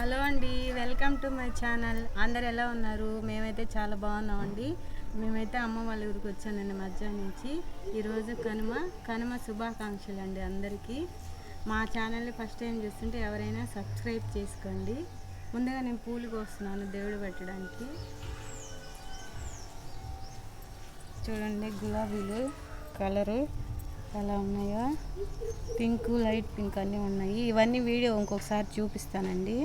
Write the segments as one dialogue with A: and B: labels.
A: Hello అండి welcome to my channel. అందరు ఎలా ఉన్నారు? మేమైతే చాలా బాగున్నామండి. మేమైతే అమ్మ వాళ్ళ ఊరికి వచ్చానండి మధ్యాహ్నం నుంచి. ఈరోజు కనుమ కనుమ శుభాకాంక్షలు అండి అందరికీ. మా ఛానల్ని ఫస్ట్ టైం చూస్తుంటే ఎవరైనా సబ్స్క్రైబ్ చేసుకోండి. ముందుగా నేను పూలు కోస్తున్నాను దేవుడు పెట్టడానికి. చూడండి గులాబీలు కలరు ఎలా ఉన్నాయో. పింక్ లైట్ పింక్ అన్నీ ఉన్నాయి. ఇవన్నీ వీడియో ఇంకొకసారి చూపిస్తానండి.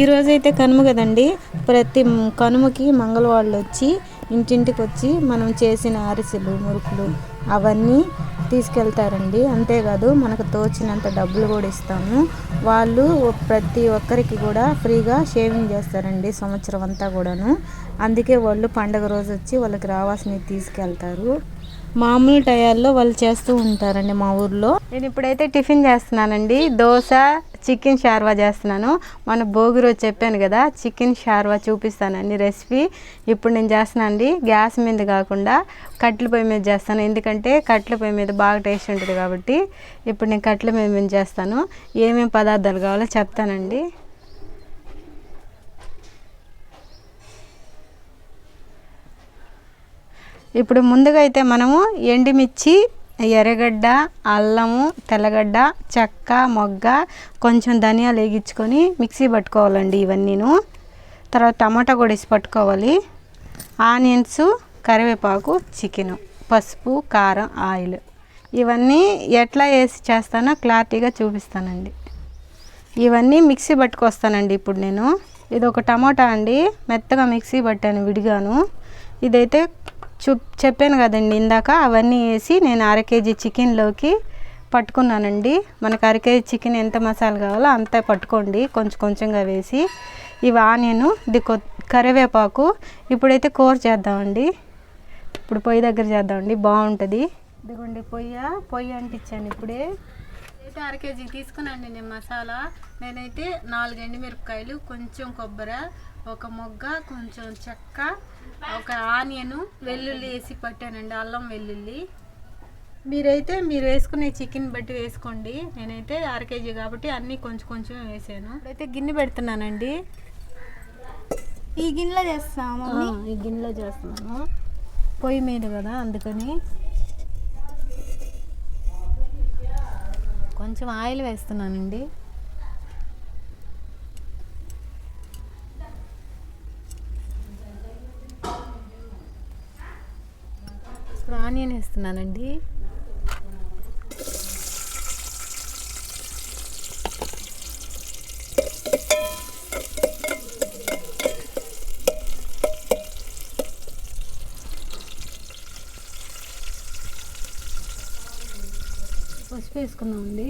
A: ఈరోజైతే కనుమ కదండి. ప్రతి కనుమకి మంగళవాళ్ళు వచ్చి ఇంటింటికి వచ్చి మనం చేసిన అరిసెలు మురుకులు అవన్నీ తీసుకెళ్తారండి. అంతేకాదు మనకు తోచినంత డబ్బులు కూడా ఇస్తాము. వాళ్ళు ప్రతి ఒక్కరికి కూడా ఫ్రీగా షేవింగ్ చేస్తారండి సంవత్సరం అంతా కూడాను. అందుకే వాళ్ళు పండగ రోజు వచ్చి వాళ్ళకి రావాల్సినవి తీసుకెళ్తారు. మామూలు టయాల్లో వాళ్ళు చేస్తూ ఉంటారండి మా ఊర్లో. నేను ఇప్పుడైతే టిఫిన్ చేస్తున్నానండి. దోశ చికెన్ షార్వా చేస్తున్నాను. మన భోగి రోజు చెప్పాను కదా చికెన్ షార్వా చూపిస్తానండి రెసిపీ. ఇప్పుడు నేను చేస్తున్నాను అండి గ్యాస్ మీద కాకుండా కట్టెల పొయ్యి మీద చేస్తాను. ఎందుకంటే కట్టెల పొయ్యి మీద బాగా టేస్ట్ ఉంటుంది కాబట్టి ఇప్పుడు నేను కట్టెల పొయ్యి మీద చేస్తాను. ఏమేమి పదార్థాలు కావాలో చెప్తానండి. ఇప్పుడు ముందుగా అయితే మనము ఎండుమిర్చి ఎర్రగడ్డ అల్లము తెల్లగడ్డ చెక్క మొగ్గ కొంచెం ధనియాలు వేగించుకొని మిక్సీ పట్టుకోవాలండి ఇవన్నీను. తర్వాత టమాటా కూడా వేసి పట్టుకోవాలి. ఆనియన్స్ కరివేపాకు చికెను పసుపు కారం ఆయిల్. ఇవన్నీ ఎట్లా వేసి చేస్తానో క్లారిటీగా చూపిస్తానండి. ఇవన్నీ మిక్సీ పట్టుకొస్తానండి ఇప్పుడు నేను. ఇది ఒక టమాటా అండి. మెత్తగా మిక్సీ పట్టాను విడిగాను. ఇదైతే చూ చెప్పాను కదండి ఇందాక అవన్నీ వేసి నేను అర కేజీ చికెన్లోకి పట్టుకున్నానండి. మనకు అర కేజీ చికెన్ ఎంత మసాలా కావాలో అంత పట్టుకోండి కొంచెం కొంచెంగా వేసి. ఇవి ఆనియన్ ఇది కొ కరివేపాకు ఇప్పుడైతే కూర చేద్దామండి. ఇప్పుడు పొయ్యి దగ్గర చేద్దామండి బాగుంటుంది. ఇదిగోండి పొయ్య పొయ్యి అంటించాను ఇప్పుడే. అయితే అర కేజీ తీసుకున్నాండి నేను మసాలా. నేనైతే నాలుగు ఎండుమిరపకాయలు కొంచెం కొబ్బరి ఒక మొగ్గ కొంచెం చెక్క ఒక ఆనియన్ వెల్లుల్లి వేసి పట్టానండి అల్లం వెల్లుల్లి. మీరైతే మీరు వేసుకునే చికెన్ బట్టి వేసుకోండి. నేనైతే అర కేజీ కాబట్టి అన్నీ కొంచెం కొంచెం వేసాను. ఇప్పుడైతే గిన్నె పెడుతున్నానండి.
B: ఈ గిన్నెలో చేస్తాము
A: ఈ గిన్నెలో చేస్తున్నాను. పొయ్యి మీద కదా అందుకని. కొంచెం ఆయిల్ వేస్తున్నానండి. ఇప్పుడు ఆనియన్ వేస్తున్నానండి. పసుపు వేసుకున్నామండి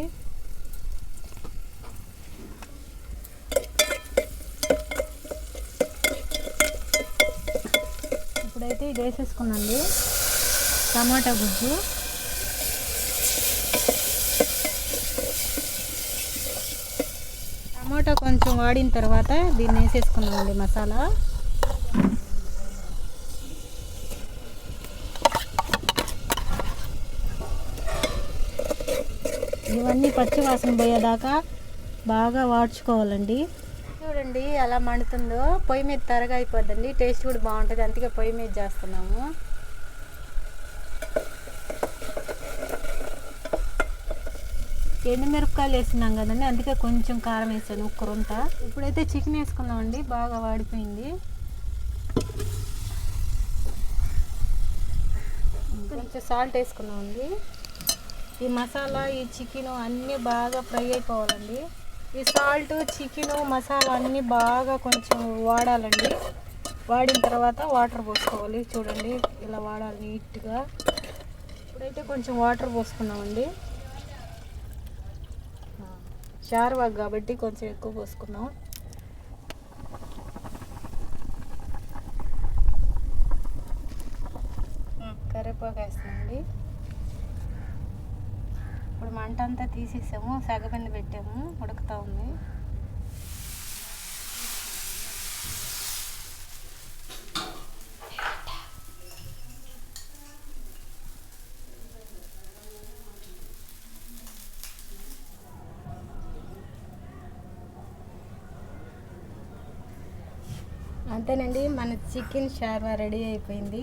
A: ఇప్పుడైతే ఇది వేసేసుకున్నాండి టమాటా గుజ్జు. టమాటా కొంచెం వాడిన తర్వాత దీన్ని వేసేసుకున్నామండి మసాలా. ఇవన్నీ పచ్చి వాసన పోయేదాకా బాగా వాడ్చుకోవాలండి. చూడండి ఎలా మండుతుందో. పొయ్యి మీద త్వరగా అయిపోద్దండి. టేస్ట్ కూడా బాగుంటుంది. అందుకే పొయ్యి మీద చేస్తున్నాము. ఎండుమిరపకాయలు వేస్తున్నాం కదండి. అందుకే కొంచెం కారం వేసాను ఉక్కరుంత ఇప్పుడైతే చికెన్ వేసుకున్నామండి. బాగా వాడిపోయింది. కొంచెం సాల్ట్ వేసుకున్నామండి. ఈ మసాలా ఈ చికెన్ అన్నీ బాగా ఫ్రై అయిపోవాలండి. ఈ సాల్ట్ చికెన్ మసాలా అన్నీ బాగా కొంచెం వాడాలండి. వాడిన తర్వాత వాటర్ పోసుకోవాలి. చూడండి ఇలా వాడాలి నీట్గా. ఇప్పుడైతే కొంచెం వాటర్ పోసుకున్నామండి. షార్వాగ్ కాబట్టి కొంచెం ఎక్కువ పోసుకున్నాం కరివేపాకు వేస్తామండి ఇప్పుడు మంట అంతా తీసేసాము సగబింద పెట్టాము ఉడుకుతా ఉంది. అంతేనండి మన చికెన్ షార్వా రెడీ అయిపోయింది.